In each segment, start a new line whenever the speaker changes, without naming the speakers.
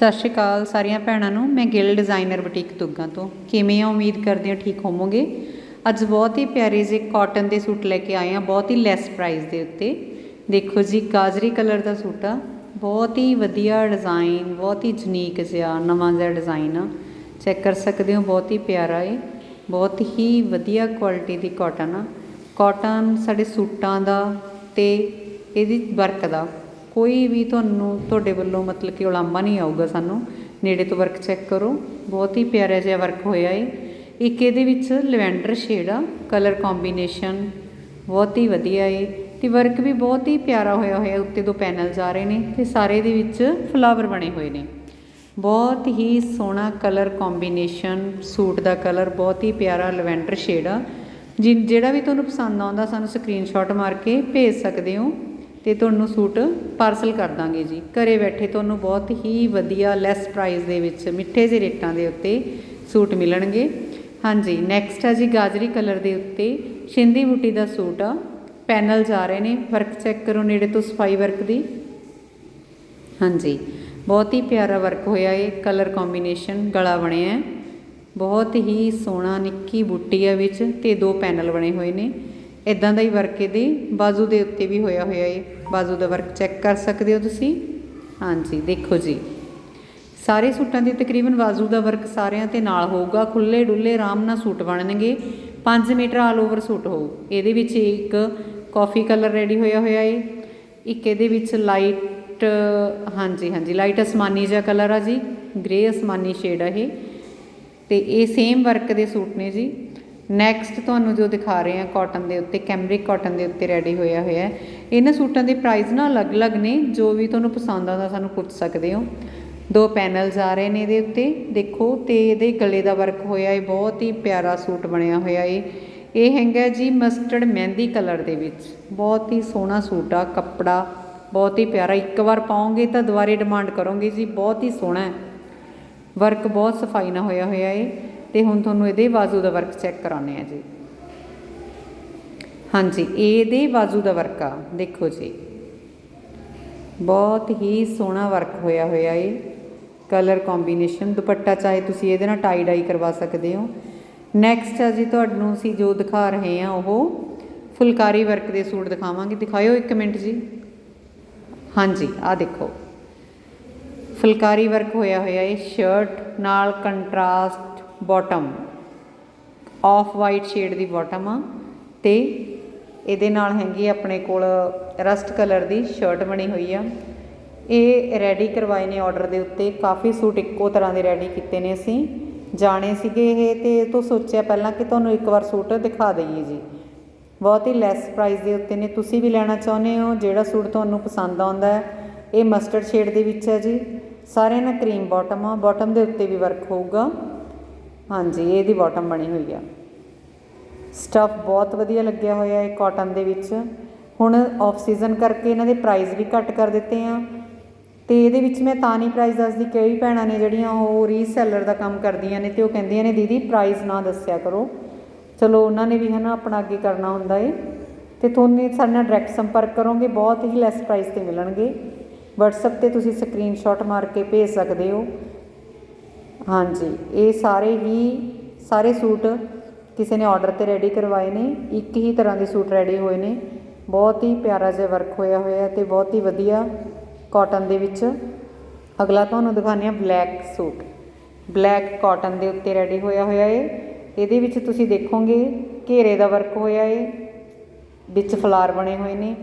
ਸਤਿ ਸ਼੍ਰੀ ਅਕਾਲ ਸਾਰੀਆਂ ਭੈਣਾਂ ਨੂੰ। ਮੈਂ ਗਿਲ ਡਿਜ਼ਾਈਨਰ ਬੁਟੀਕ ਤੁੱਗਾ ਤੋਂ। ਕਿਵੇਂ ਆ ਉਮੀਦ ਕਰਦੇ ਹਾਂ ਠੀਕ ਹੋਵੋਗੇ? ਅੱਜ ਬਹੁਤ ਹੀ ਪਿਆਰੇ ਜਿਹੇ ਕਾਟਨ ਦੇ ਸੂਟ ਲੈ ਕੇ ਆਏ ਆ, ਬਹੁਤ ਹੀ ਲੈਸ ਪ੍ਰਾਈਸ ਦੇ ਉੱਤੇ। ਦੇਖੋ ਜੀ, ਗਾਜਰੀ ਕਲਰ ਦਾ ਸੂਟ ਆ। ਬਹੁਤ ਹੀ ਵਧੀਆ ਡਿਜ਼ਾਈਨ ਬਹੁਤ ਹੀ ਯੂਨੀਕ ਜਿਹਾ, ਨਵਾਂ ਜਿਹਾ ਡਿਜ਼ਾਈਨ ਆ। ਚੈੱਕ ਕਰ ਸਕਦੇ ਹੋ, ਬਹੁਤ ਹੀ ਪਿਆਰਾ ਏ। ਬਹੁਤ ਹੀ ਵਧੀਆ ਕੁਆਲਿਟੀ ਦੀ ਕਾਟਨ ਆ। ਕਾਟਨ ਸਾਡੇ ਸੂਟਾਂ ਦਾ ਤੇ ਇਹਦੀ ਵਰਕ ਦਾ। ਕੋਈ ਵੀ ਤੁਹਾਨੂੰ ਤੁਹਾਡੇ ਵੱਲੋਂ ਮਤਲਬ ਕਿ ਉਲਾਂਭਾ ਨਹੀਂ ਆਊਗਾ ਸਾਨੂੰ, ਨੇੜੇ ਤੋਂ ਵਰਕ ਚੈੱਕ ਕਰੋ। ਬਹੁਤ ਹੀ ਪਿਆਰਾ ਜਿਹਾ ਵਰਕ ਹੋਇਆ ਏ। ਇੱਕ ਇਹਦੇ ਵਿੱਚ ਲਵੈਂਡਰ ਸ਼ੇਡ ਆ ਕਲਰ ਕੰਬੀਨੇਸ਼ਨ ਬਹੁਤ ਹੀ ਵਧੀਆ ਏ ਤੇ ਵਰਕ ਵੀ ਬਹੁਤ ਹੀ ਪਿਆਰਾ ਹੋਇਆ ਹੋਇਆ ਉੱਤੇ ਦੋ ਪੈਨਲ ਆ ਰਹੇ ਨੇ ਤੇ ਸਾਰੇ ਦੇ ਵਿੱਚ ਫਲਾਵਰ ਬਣੇ ਹੋਏ ਨੇ। ਬਹੁਤ ਹੀ ਸੋਹਣਾ ਕਲਰ ਕੰਬੀਨੇਸ਼ਨ ਸੂਟ ਦਾ ਕਲਰ ਬਹੁਤ ਹੀ ਪਿਆਰਾ ਲਵੈਂਡਰ ਸ਼ੇਡ ਆ। ਜਿ ਜਿਹੜਾ ਵੀ ਤੁਹਾਨੂੰ ਪਸੰਦ ਆਉਂਦਾ ਸਾਨੂੰ ਸਕਰੀਨਸ਼ਾਟ ਮਾਰ ਕੇ ਭੇਜ ਸਕਦੇ ਹੋ। ਤੇ ਤੁਹਾਨੂੰ ਸੂਟ ਪਾਰਸਲ ਕਰ ਦਾਂਗੇ ਜੀ। ਘਰੇ ਬੈਠੇ ਤੁਹਾਨੂੰ ਬਹੁਤ ਹੀ ਵਧੀਆ ਲੈਸ ਪ੍ਰਾਈਸ ਦੇ ਵਿੱਚ ਮਿੱਠੇ ਜਿਹੇ ਰੇਟਾਂ ਦੇ ਉੱਤੇ ਸੂਟ ਮਿਲਣਗੇ। ਹਾਂਜੀ ਨੈਕਸਟ ਹੈ ਜੀ ਗਾਜਰੀ ਕਲਰ ਦੇ ਉੱਤੇ ਛਿੰਦੀ ਬੂਟੀ ਦਾ ਸੂਟ ਆ। ਪੈਨਲ ਜਾ ਰਹੇ ਨੇ ਵਰਕ ਚੈੱਕ ਕਰੋ ਨੇੜੇ ਤੋਂ ਸਫ਼ਾਈ ਵਰਕ ਦੀ। ਹਾਂਜੀ, ਬਹੁਤ ਹੀ ਪਿਆਰਾ ਵਰਕ ਹੋਇਆ ਏ ਕਲਰ ਕੰਬੀਨੇਸ਼ਨ ਗਲਾ ਬਣਿਆ ਬਹੁਤ ਹੀ ਸੋਹਣਾ, ਨਿੱਕੀ ਬੂਟੀ ਆ ਵਿੱਚ ਤੇ ਦੋ ਪੈਨਲ ਬਣੇ ਹੋਏ ਨੇ। ਇਦਾਂ ਦਾ ਹੀ ਵਰਕ ਇਹਦੇ ਬਾਜ਼ੂ ਦੇ ਉੱਤੇ ਵੀ ਹੋਇਆ ਹੋਇਆ ਏ। ਬਾਜ਼ੂ ਦਾ ਵਰਕ ਚੈੱਕ ਕਰ ਸਕਦੇ ਹੋ ਤੁਸੀਂ? ਹਾਂਜੀ, ਦੇਖੋ ਜੀ। ਸਾਰੇ ਸੂਟਾਂ ਦੀ ਤਕਰੀਬਨ ਬਾਜ਼ੂ ਦਾ ਵਰਕ ਸਾਰਿਆਂ ਤੇ ਨਾਲ ਹੋਊਗਾ। ਖੁੱਲੇ ਡੁੱਲੇ ਆਰਾਮ ਨਾਲ ਸੂਟ ਬਣਨਗੇ। 5 ਮੀਟਰ ਆਲ ਓਵਰ ਸੂਟ ਹੋਊ। ਇਹਦੇ ਵਿੱਚ ਇੱਕ ਕਾਫੀ ਕਲਰ ਰੈਡੀ ਹੋਇਆ ਹੋਇਆ ਏ। ਇੱਕ ਇਹਦੇ ਵਿੱਚ ਲਾਈਟ ਹਾਂਜੀ ਹਾਂਜੀ ਲਾਈਟ ਅਸਮਾਨੀ ਜਿਹਾ ਕਲਰ ਆ ਜੀ। ਗ੍ਰੇ ਅਸਮਾਨੀ ਸ਼ੇਡ ਆ ਇਹ। ਤੇ ਇਹ ਸੇਮ ਵਰਕ ਦੇ ਸੂਟ ਨੇ ਜੀ। ਨੈਕਸਟ ਤੁਹਾਨੂੰ ਜੋ ਦਿਖਾ ਰਹੇ ਹਾਂ ਕਾਟਨ ਦੇ ਉੱਤੇ ਕੈਮਰਿਕ ਕਾਟਨ ਦੇ ਉੱਤੇ ਰੈਡੀ ਹੋਇਆ ਹੋਇਆ ਹੈ। ਇਹਨਾਂ ਸੂਟਾਂ ਦੇ ਪ੍ਰਾਈਸ ਨਾ ਅਲੱਗ-ਅਲੱਗ ਨੇ, ਜੋ ਵੀ ਤੁਹਾਨੂੰ ਪਸੰਦ ਆਉਂਦਾ ਸਾਨੂੰ ਪੁੱਛ ਸਕਦੇ ਹੋ। ਦੋ ਪੈਨਲਸ ਆ ਰਹੇ ਨੇ ਇਹਦੇ ਉੱਤੇ, ਦੇਖੋ, ਤੇ ਇਹਦੇ ਗਲੇ ਦਾ ਵਰਕ ਹੋਇਆ ਹੈ ਬਹੁਤ ਹੀ ਪਿਆਰਾ ਸੂਟ ਬਣਿਆ ਹੋਇਆ ਹੈ ਇਹ ਹੈਗਾ ਜੀ ਮਸਟਰਡ ਮਹਿੰਦੀ ਕਲਰ ਦੇ ਵਿੱਚ। ਬਹੁਤ ਹੀ ਸੋਹਣਾ ਸੂਟ ਆ, ਕੱਪੜਾ ਬਹੁਤ ਹੀ ਪਿਆਰਾ। ਇੱਕ ਵਾਰ ਪਾਓਗੇ ਤਾਂ ਦੁਬਾਰੇ ਡਿਮਾਂਡ ਕਰੋਗੇ ਜੀ, ਬਹੁਤ ਹੀ ਸੋਹਣਾ ਹੈ। ਵਰਕ ਬਹੁਤ ਸਫ਼ਾਈ ਨਾਲ ਹੋਇਆ ਹੋਇਆ ਏ ਤੇ ਹੁਣ ਤੁਹਾਨੂੰ ਇਹਦੇ ਬਾਜ਼ੂ ਦਾ ਵਰਕ ਚੈੱਕ ਕਰਾਉਣੇ ਆ ਜੀ। ਹਾਂਜੀ, ਇਹਦੇ ਬਾਜ਼ੂ ਦਾ ਵਰਕ ਆ, ਦੇਖੋ ਜੀ। ਬਹੁਤ ਹੀ ਸੋਹਣਾ ਵਰਕ ਹੋਇਆ ਹੋਇਆ ਏ। ਕਲਰ ਕੰਬੀਨੇਸ਼ਨ, ਦੁਪੱਟਾ ਚਾਹੇ ਤੁਸੀਂ ਇਹਦੇ ਨਾਲ ਟਾਈ ਡਾਈ ਕਰਵਾ ਸਕਦੇ ਹੋ। ਨੈਕਸਟ ਆ ਜੀ, ਤੁਹਾਨੂੰ ਅਸੀਂ ਜੋ ਦਿਖਾ ਰਹੇ ਹਾਂ ਉਹ ਫੁਲਕਾਰੀ ਵਰਕ ਦੇ ਸੂਟ ਦਿਖਾਵਾਂਗੇ। ਦਿਖਾਇਓ ਇੱਕ ਮਿੰਟ ਜੀ। ਹਾਂਜੀ ਆ ਦੇਖੋ। ਫੁਲਕਾਰੀ ਵਰਕ ਹੋਇਆ ਹੋਇਆ ਇਹ ਸ਼ਰਟ ਨਾਲ contrast bottom off white shade ਦੀ ਬਾਟਮ ਆ ਤੇ ਇਹਦੇ ਨਾਲ ਹੈਗੀ ਆਪਣੇ ਕੋਲ ਰਸਟ ਕਲਰ ਦੀ ਸ਼ਰਟ ਬਣੀ ਹੋਈ ਆ। ਇਹ ਰੈਡੀ ਕਰਵਾਏ ਨੇ ਆਰਡਰ ਦੇ ਉੱਤੇ। ਕਾਫੀ ਸੂਟ ਇੱਕੋ ਤਰ੍ਹਾਂ ਦੇ ਰੈਡੀ ਕੀਤੇ ਨੇ ਅਸੀਂ। ਜਾਣੇ ਸੀਗੇ ਇਹ ਤੇ ਇਹ ਤੋਂ ਸੋਚਿਆ ਪਹਿਲਾਂ ਕਿ ਤੁਹਾਨੂੰ ਇੱਕ ਵਾਰ ਸੂਟ ਦਿਖਾ ਦਈਏ ਜੀ। ਬਹੁਤ ਹੀ ਲੈਸ ਪ੍ਰਾਈਸ ਦੇ ਉੱਤੇ ਨੇ। ਤੁਸੀਂ ਵੀ ਲੈਣਾ ਚਾਹੁੰਦੇ ਹੋ, ਜਿਹੜਾ ਸੂਟ ਤੁਹਾਨੂੰ ਪਸੰਦ ਆਉਂਦਾ ਹੈ। ਇਹ ਮਸਟਰਡ ਸ਼ੇਡ ਦੇ ਵਿੱਚ ਹੈ ਜੀ। ਸਾਰਿਆਂ ਨਾਲ ਕਰੀਮ ਬਾਟਮ ਆ। ਬਾਟਮ ਦੇ ਉੱਤੇ ਵੀ ਵਰਕ ਹੋਊਗਾ। ਹਾਂਜੀ ਇਹਦੀ ਬਾਟਮ ਬਣੀ ਹੋਈ ਆ। ਸਟਫ ਬਹੁਤ ਵਧੀਆ ਲੱਗਿਆ ਹੋਇਆ ਹੈ ਕਾਟਨ ਦੇ ਵਿੱਚ। ਹੁਣ ਆਫ ਸੀਜ਼ਨ ਕਰਕੇ ਇਹਨਾਂ ਦੇ ਪ੍ਰਾਈਸ ਵੀ ਘੱਟ ਕਰ ਦਿੱਤੇ ਆ। ਤੇ ਇਹਦੇ ਵਿੱਚ ਮੈਂ ਤਾਂ ਨਹੀਂ ਪ੍ਰਾਈਸ ਦੱਸਦੀ, ਕਈ ਭੈਣਾਂ ਨੇ ਜਿਹੜੀਆਂ ਉਹ ਰੀਸੈਲਰ ਦਾ ਕੰਮ ਕਰਦੀਆਂ ਨੇ ਤੇ ਉਹ ਕਹਿੰਦੀਆਂ ਨੇ, ਦੀਦੀ ਪ੍ਰਾਈਸ ਨਾ ਦੱਸਿਆ ਕਰੋ। ਚਲੋ, ਉਹਨਾਂ ਨੇ ਵੀ ਹਨਾ ਆਪਣਾ ਅੱਗੇ ਕਰਨਾ ਹੁੰਦਾ ਏ। ਤੇ ਤੁਹਾਨੂੰ ਸਾਡੇ ਨਾਲ ਡਾਇਰੈਕਟ ਸੰਪਰਕ ਕਰੋਗੇ, ਬਹੁਤ ਹੀ ਲੈਸ ਪ੍ਰਾਈਸ ਤੇ ਮਿਲਣਗੇ। WhatsApp ਤੇ ਤੁਸੀਂ ਸਕਰੀਨਸ਼ਾਟ ਮਾਰ ਕੇ ਭੇਜ ਸਕਦੇ ਹੋ। ਹਾਂਜੀ, ਇਹ ਸਾਰੇ ਹੀ ਸਾਰੇ ਸੂਟ ਕਿਸੇ ਨੇ ਆਰਡਰ ਤੇ ਰੈਡੀ ਕਰਵਾਏ ਨੇ, ਇੱਕ ਹੀ ਤਰ੍ਹਾਂ ਦੇ ਸੂਟ ਰੈਡੀ ਹੋਏ ਨੇ। ਬਹੁਤ ਹੀ ਪਿਆਰਾ ਜਿਹਾ ਵਰਕ ਹੋਇਆ ਹੋਇਆ ਤੇ ਬਹੁਤ ਹੀ ਵਧੀਆ ਕਾਟਨ ਦੇ ਵਿੱਚ। ਅਗਲਾ ਤੁਹਾਨੂੰ ਦਿਖਾਉਂਦੇ ਆ ਬਲੈਕ ਸੂਟ। ਬਲੈਕ ਕਾਟਨ ਦੇ ਉੱਤੇ ਰੈਡੀ ਹੋਇਆ ਹੋਇਆ ਏ ਇਹਦੇ ਵਿੱਚ ਤੁਸੀਂ ਦੇਖੋਗੇ ਘੇਰੇ ਦਾ ਵਰਕ ਹੋਇਆ ਏ ਵਿੱਚ ਫਲਾਰ ਬਣੇ ਹੋਏ ਨੇ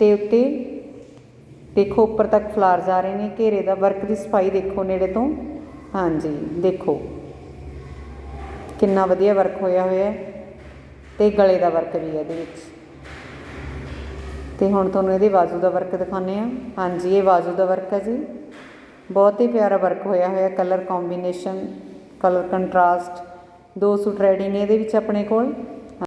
ਤੇ ਉੱਤੇ ਦੇਖੋ ਉੱਪਰ ਤੱਕ ਫਲਾਰ ਜਾ ਰਹੇ ਨੇ, ਘੇਰੇ ਦਾ ਵਰਕ ਦੀ ਸਫ਼ਾਈ ਦੇਖੋ ਨੇੜੇ ਤੋਂ। ਹਾਂਜੀ, ਦੇਖੋ। ਕਿੰਨਾ ਵਧੀਆ ਵਰਕ ਹੋਇਆ ਹੋਇਆ ਹੈ ਤੇ ਗਲੇ ਦਾ ਵਰਕ ਵੀ ਹੈ ਇਹਦੇ ਵਿੱਚ। ਤੇ ਹੁਣ ਤੁਹਾਨੂੰ ਇਹਦੇ ਬਾਜ਼ੂ ਦਾ ਵਰਕ ਦਿਖਾਉਂਦੇ ਆ ਹਾਂਜੀ, ਇਹ ਬਾਜ਼ੂ ਦਾ ਵਰਕ ਹੈ ਜੀ। ਬਹੁਤ ਹੀ ਪਿਆਰਾ ਵਰਕ ਹੋਇਆ ਹੋਇਆ ਕਲਰ ਕੰਬੀਨੇਸ਼ਨ ਕਲਰ ਕੰਟਰਾਸਟ ਦੋ ਸੂਟ ਰੈਡੀ ਨੇ ਇਹਦੇ ਵਿੱਚ ਆਪਣੇ ਕੋਲ।